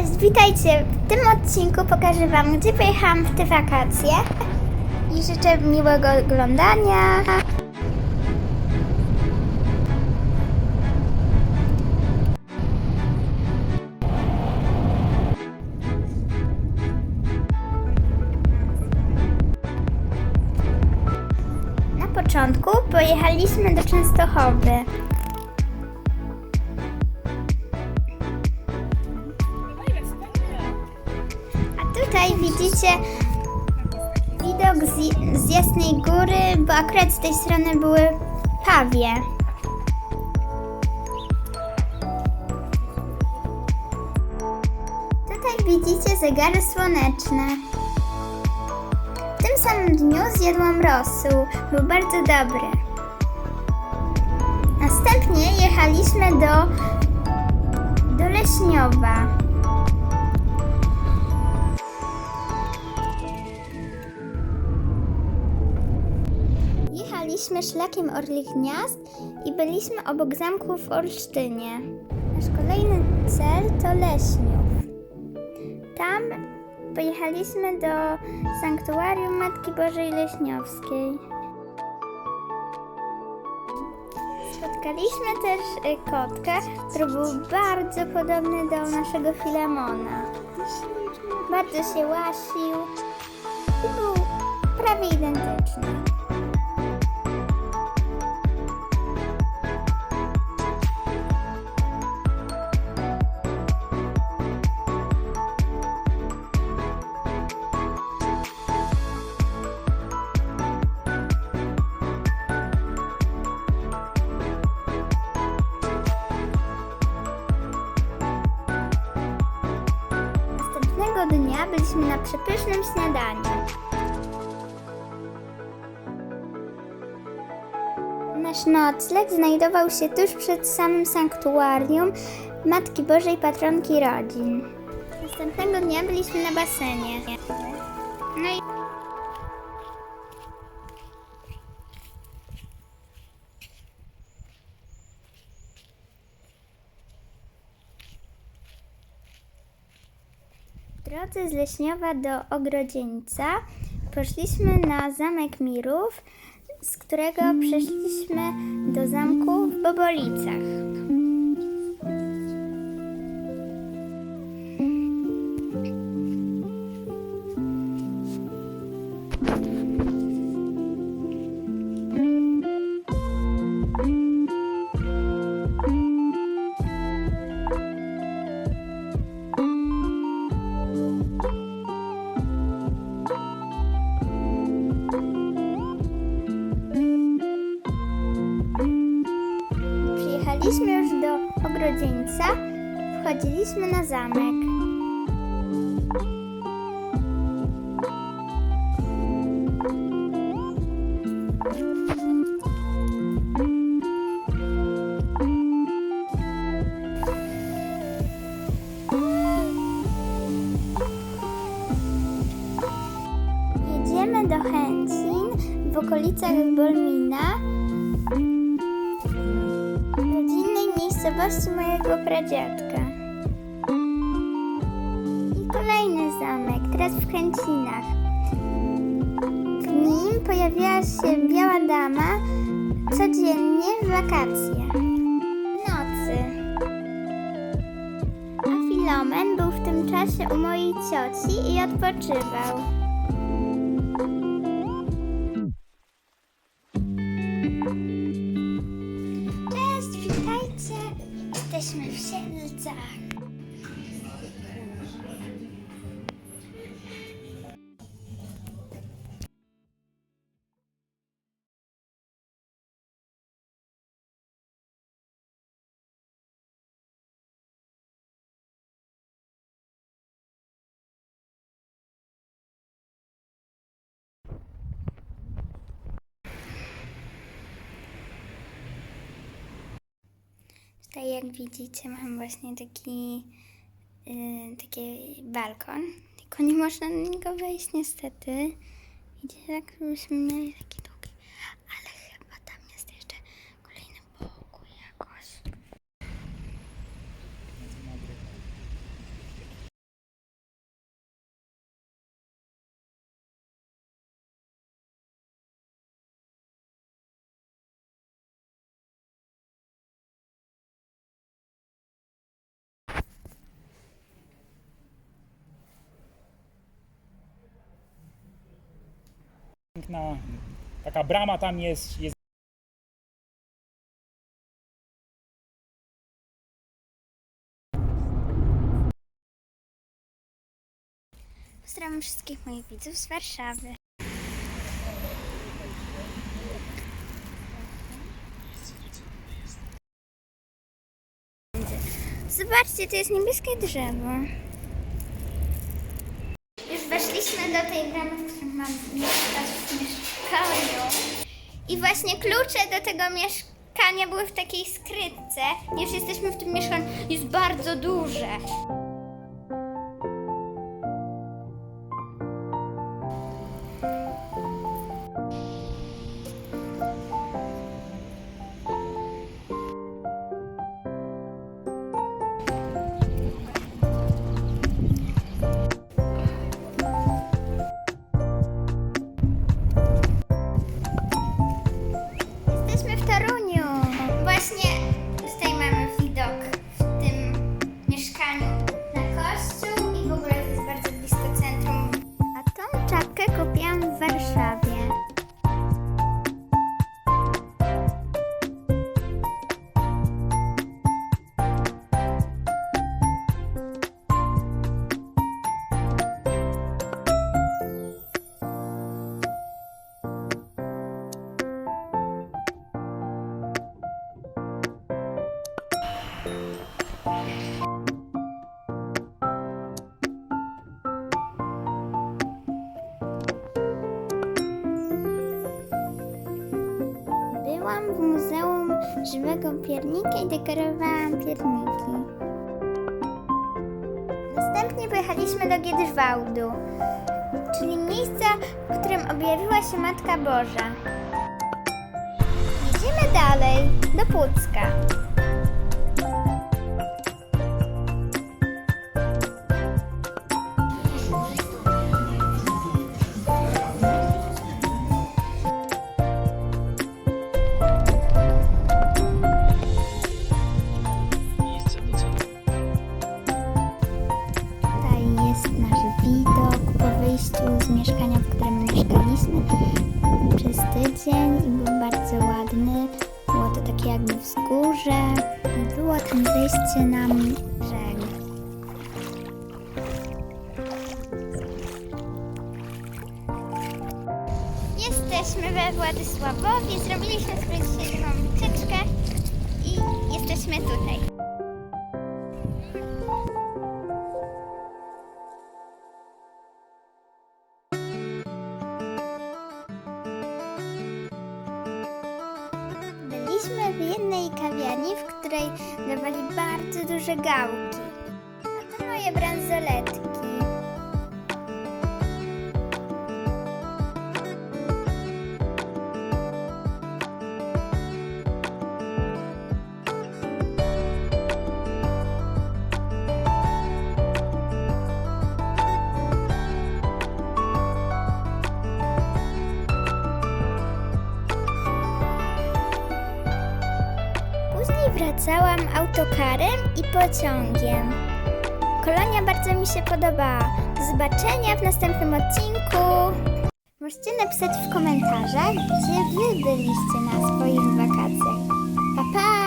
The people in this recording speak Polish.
Cześć, witajcie. W tym odcinku pokażę Wam, gdzie pojechałam w te wakacje. I życzę miłego oglądania. Na początku pojechaliśmy do Częstochowy. Widzicie widok z, z Jasnej Góry, bo akurat z tej strony były pawie. Tutaj widzicie zegary słoneczne. W tym samym dniu zjadłam rosół. Był bardzo dobry. Następnie jechaliśmy do, do Leśniowa. Jechaliśmy szlakiem Orlich Gniazd i byliśmy obok zamku w Olsztynie. Nasz kolejny cel to Leśniów. Tam pojechaliśmy do Sanktuarium Matki Bożej Leśniowskiej. Spotkaliśmy też y, kotka, który był bardzo podobny do naszego Filemona. Bardzo się łasił i był prawie identyczny. Następnego dnia byliśmy na przepysznym śniadaniu. Nasz nocleg znajdował się tuż przed samym sanktuarium Matki Bożej Patronki Rodzin. Następnego dnia byliśmy na basenie. No i drodze z Leśniowa do Ogrodzieńca poszliśmy na Zamek Mirów, z którego przeszliśmy do zamku w Bobolicach. Przyjechaliśmy już do Ogrodzieńca, wchodziliśmy na zamek. Jedziemy do Chęcin w okolicach Bolmina, miejscowości mojego pradziadka. I kolejny zamek, teraz w Kręcinach. W nim pojawiała się biała dama codziennie w wakacje. W nocy. A Filomen był w tym czasie u mojej cioci i odpoczywał. Tutaj jak widzicie mam właśnie taki, yy, taki balkon, tylko nie można na niego wejść niestety. Widzicie, jak byśmy mieli taki piękna. Taka brama tam jest, jest Pozdrawiam wszystkich moich widzów z Warszawy. Zobaczcie, to jest niebieskie drzewo. Weszliśmy do tej bramy, w której mam mieszkaniu. I właśnie klucze do tego mieszkania były w takiej skrytce. Już jesteśmy w tym mieszkaniu. Jest bardzo duże. Żywego Piernika i dekorowałam pierniki. Następnie pojechaliśmy do Giedrzwałdu, czyli miejsca, w którym objawiła się Matka Boża. Jedziemy dalej, do Pucka. Jesteśmy we Władysławowie, zrobiliśmy sobie dzisiejszą wycieczkę i jesteśmy tutaj. Byliśmy w jednej kawiarni, w której dawali bardzo duże gałki. A to moje bransoletki. Wracałam autokarem i pociągiem. Kolonia bardzo mi się podobała. Do zobaczenia w następnym odcinku. Możecie napisać w komentarzach, gdzie wy byliście na swoich wakacjach.